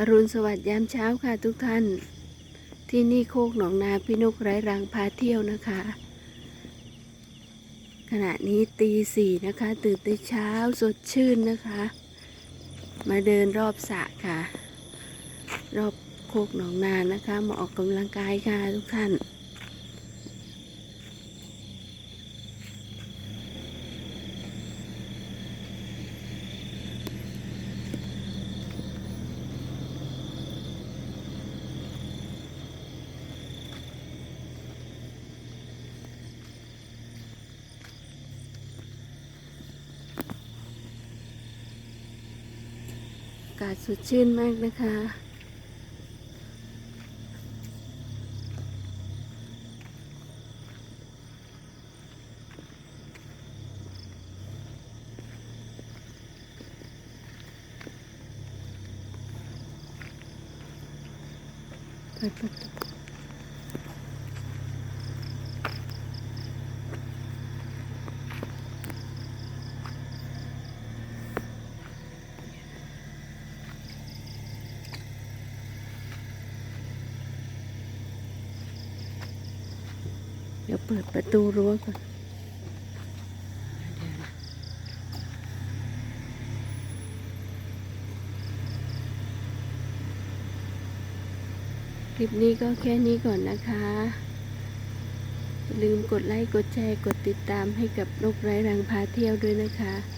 อรุณสวัสดิ์ยามเช้าค่ะทุกท่าน ที่นี่โคกหนองนาพี่นกไร้รังพาเที่ยวนะคะ ขณะนี้ตีสี่นะคะ ตื่นแต่เช้าสดชื่นนะคะ มาเดินรอบสระค่ะ รอบโคกหนองนานะคะ มาออกกำลังกายค่ะทุกท่านากาศสดชื่นมากนะคะ ไปประตู เปิดประตูรั้วก่อน คลิปนี้ก็แค่นี้ก่อนนะคะ ลืมกดไลค์ กดแชร์ กดติดตามให้กับนกไร้รังพาเที่ยวด้วยนะคะ